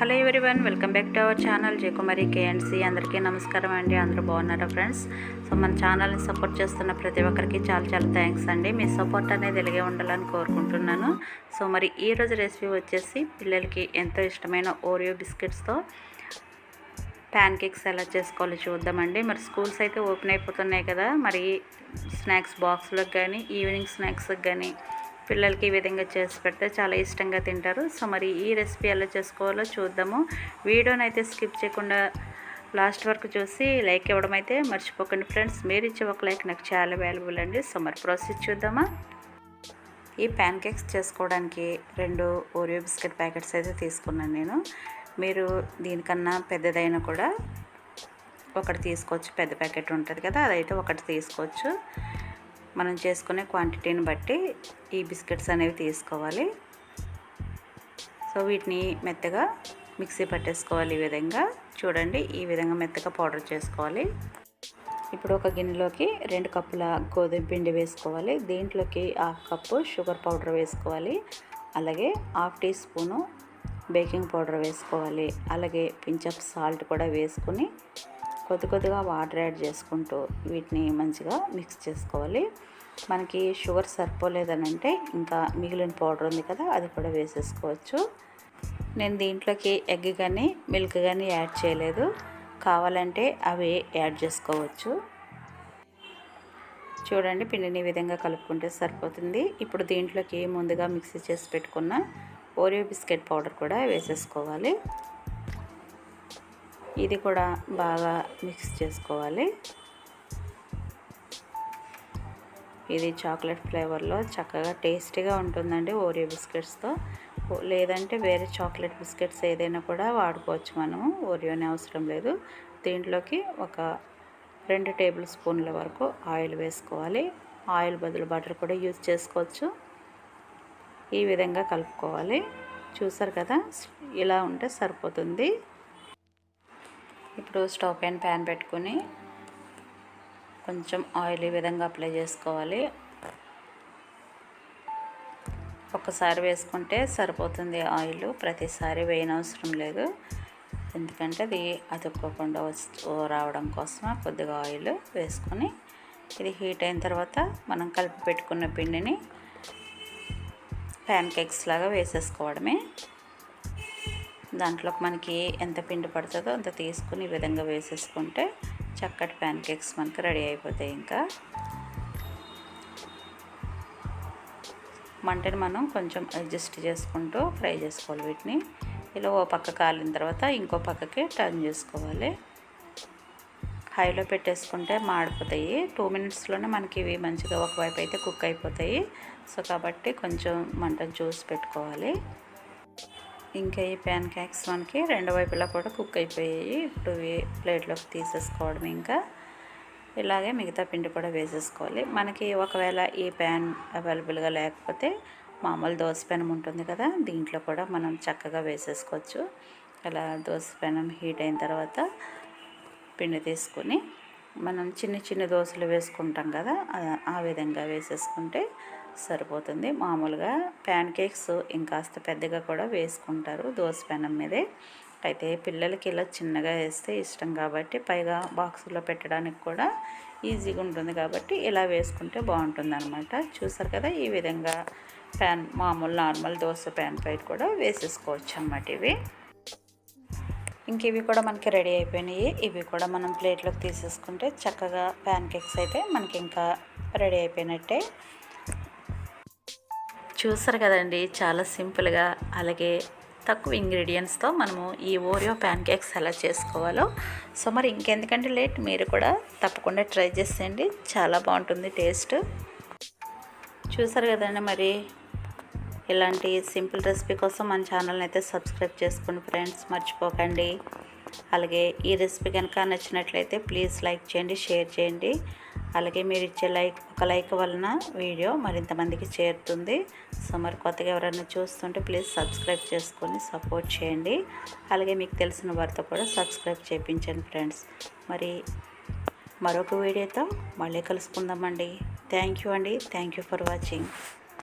Hello one welcome back to our channel Jayakumari KNC అందరికీ నమస్కారం అండి అందరూ బాగున్నారా ఫ్రెండ్స్? సో మన ఛానల్ని సపోర్ట్ చేస్తున్న ప్రతి ఒక్కరికి చాలా చాలా థ్యాంక్స్ అండి. మీ సపోర్ట్ అనేది ఎలాగే ఉండాలని కోరుకుంటున్నాను. సో మరి ఈరోజు రెసిపీ వచ్చేసి పిల్లలకి ఎంతో ఇష్టమైన ఓరియో బిస్కెట్స్తో ప్యాన్ కేక్స్ ఎలా చేసుకోవాలో చూద్దామండి. మరి స్కూల్స్ అయితే ఓపెన్ అయిపోతున్నాయి కదా మరి స్నాక్స్ బాక్స్లకు కానీ ఈవినింగ్ స్నాక్స్కి కానీ పిల్లలకి ఈ విధంగా చేసి పెడితే చాలా ఇష్టంగా తింటారు. సో మరి ఈ రెసిపీ ఎలా చేసుకోవాలో చూద్దాము. వీడియోని అయితే స్కిప్ చేయకుండా లాస్ట్ వరకు చూసి లైక్ ఇవ్వడం అయితే మర్చిపోకండి ఫ్రెండ్స్. మీరు ఇచ్చే ఒక లైక్ నాకు చాలా వాల్యుబుల్ అండి. సో మరి ప్రాసెస్ చూద్దామా? ఈ ప్యాన్ కేక్స్ చేసుకోవడానికి రెండు ఓరియో బిస్కెట్ ప్యాకెట్స్ అయితే తీసుకున్నాను నేను. మీరు దీనికన్నా పెద్దదైనా కూడా ఒకటి తీసుకోవచ్చు. పెద్ద ప్యాకెట్ ఉంటుంది కదా అదైతే ఒకటి తీసుకోవచ్చు. మనం చేసుకునే క్వాంటిటీని బట్టి ఈ బిస్కెట్స్ అనేవి తీసుకోవాలి. సో వీటిని మెత్తగా మిక్సీ పట్టేసుకోవాలి ఈ విధంగా. చూడండి ఈ విధంగా మెత్తగా పౌడర్ చేసుకోవాలి. ఇప్పుడు ఒక గిన్నెలోకి రెండు కప్పుల గోధుమ పిండి వేసుకోవాలి. దీంట్లోకి హాఫ్ కప్పు షుగర్ పౌడర్ వేసుకోవాలి. అలాగే half teaspoon baking powder వేసుకోవాలి. అలాగే పించప్ సాల్ట్ కూడా వేసుకొని కొద్ది కొద్దిగా వాటర్ యాడ్ చేసుకుంటూ వీటిని మంచిగా మిక్స్ చేసుకోవాలి. మనకి షుగర్ సరిపోలేదని అంటే ఇంకా మిగిలిన పౌడర్ ఉంది కదా అది కూడా వేసేసుకోవచ్చు. నేను దీంట్లోకి ఎగ్ కానీ మిల్క్ కానీ యాడ్ చేయలేదు. కావాలంటే అవి యాడ్ చేసుకోవచ్చు. చూడండి పిండిని ఈ విధంగా కలుపుకుంటే సరిపోతుంది. ఇప్పుడు దీంట్లోకి ముందుగా మిక్సీ చేసి పెట్టుకున్న ఓరియో బిస్కెట్ పౌడర్ కూడా వేసేసుకోవాలి. ఇది కూడా బాగా మిక్స్ చేసుకోవాలి. ఇది చాక్లెట్ ఫ్లేవర్లో చక్కగా టేస్టీగా ఉంటుందండి ఓరియో బిస్కెట్స్తో. లేదంటే వేరే చాక్లెట్ బిస్కెట్స్ ఏదైనా కూడా వాడుకోవచ్చు మనము ఓరియోని అవసరం లేదు. దీంట్లోకి ఒక రెండు టేబుల్ స్పూన్ల వరకు ఆయిల్ వేసుకోవాలి. ఆయిల్ బదులు బటర్ కూడా యూజ్ చేసుకోవచ్చు. ఈ విధంగా కలుపుకోవాలి. చూసారు కదా ఇలా ఉంటే సరిపోతుంది. ఇప్పుడు స్టవ్ పైన ప్యాన్ పెట్టుకుని కొంచెం ఆయిల్ ఈ విధంగా అప్లై చేసుకోవాలి. ఒకసారి వేసుకుంటే సరిపోతుంది ఆయిల్. ప్రతిసారి వేయనవసరం లేదు. ఎందుకంటే అది అతుక్కోకుండా వస్తూ రావడం కోసమే కొద్దిగా ఆయిల్ వేసుకొని ఇది హీట్ అయిన తర్వాత మనం కలిపి పెట్టుకున్న పిండిని ప్యాన్ కేక్స్ లాగా వేసేసుకోవడమే. దాంట్లోకి మనకి ఎంత పిండి పడుతుందో అంత తీసుకుని ఈ విధంగా వేసేసుకుంటే చక్కటి ప్యాన్ కేక్స్ మనకి రెడీ అయిపోతాయి ఇంకా. మంటని మనం కొంచెం అడ్జస్ట్ చేసుకుంటూ ఫ్రై చేసుకోవాలి వీటిని. ఇలా ఓ పక్క కాలిన తర్వాత ఇంకో పక్కకి టర్న్ చేసుకోవాలి. హైలో పెట్టేసుకుంటే మాడిపోతాయి. టూ మినిట్స్లోనే మనకి ఇవి మంచిగా ఒకవైపు అయితే కుక్ అయిపోతాయి. సో కాబట్టి కొంచెం మంటను చూసి పెట్టుకోవాలి. ఇంకా ఈ ప్యాన్ క్యాక్స్ మనకి రెండు వైపులా కూడా కుక్ అయిపోయాయి. ఇప్పుడు ప్లేట్లోకి తీసేసుకోవడం ఇంకా. ఇలాగే మిగతా పిండి కూడా వేసేసుకోవాలి. మనకి ఒకవేళ ఈ ప్యాన్ అవైలబుల్గా లేకపోతే మామూలు దోశ పెనం ఉంటుంది కదా దీంట్లో కూడా మనం చక్కగా వేసేసుకోవచ్చు. ఇలా దోశ పెనం హీట్ అయిన తర్వాత పిండి తీసుకొని మనం చిన్న చిన్న దోశలు వేసుకుంటాం కదా ఆ విధంగా వేసేసుకుంటే సరిపోతుంది. మామూలుగా ప్యాన్ కేక్స్ ఇంకాస్త పెద్దగా కూడా వేసుకుంటారు దోశ పెనం మీదే. అయితే పిల్లలకి ఇలా చిన్నగా వేస్తే ఇష్టం కాబట్టి పైగా బాక్సులో పెట్టడానికి కూడా ఈజీగా ఉంటుంది కాబట్టి ఇలా వేసుకుంటే బాగుంటుంది అనమాట చూసారు కదా ఈ విధంగా ప్యాన్ మామూలు నార్మల్ దోశ ప్యాన్ పై కూడా వేసేసుకోవచ్చు అన్నమాట ఇవి. ఇంక ఇవి కూడా మనకి రెడీ అయిపోయినాయి. ఇవి కూడా మనం ప్లేట్లోకి తీసేసుకుంటే చక్కగా ప్యాన్ కేక్స్ అయితే మనకి ఇంకా రెడీ అయిపోయినట్టే. చూసారు కదండి చాలా సింపుల్గా. అలాగే తక్కువ ఇంగ్రీడియంట్స్తో మనము ఈ ఓరియో ప్యాన్ కేక్స్ ఎలా చేసుకోవాలో. సో మరి ఇంకెందుకంటే లేట్ మీరు కూడా తప్పకుండా ట్రై చేసేయండి. చాలా బాగుంటుంది టేస్ట్. చూసారు కదండి మరి ఇలాంటి సింపుల్ రెసిపీ కోసం మన ఛానల్ని అయితే సబ్స్క్రైబ్ చేసుకోండి ఫ్రెండ్స్. మర్చిపోకండి. అలాగే ఈ రెసిపీ కనుక నచ్చినట్లయితే ప్లీజ్ లైక్ చేయండి షేర్ చేయండి. అలాగే మీరు ఇచ్చే లైక్ ఒక లైక్ వలన వీడియో మరింత మందికి చేరుతుంది. సో మరి కొత్తగా ఎవరైనా చూస్తుంటే ప్లీజ్ సబ్స్క్రైబ్ చేసుకొని సపోర్ట్ చేయండి. అలాగే మీకు తెలిసిన వారితో కూడా సబ్స్క్రైబ్ చేయించండి ఫ్రెండ్స్. మరి మరొక వీడియోతో మళ్ళీ కలుసుకుందామండి. థ్యాంక్ యూ అండి. Thank you for watching.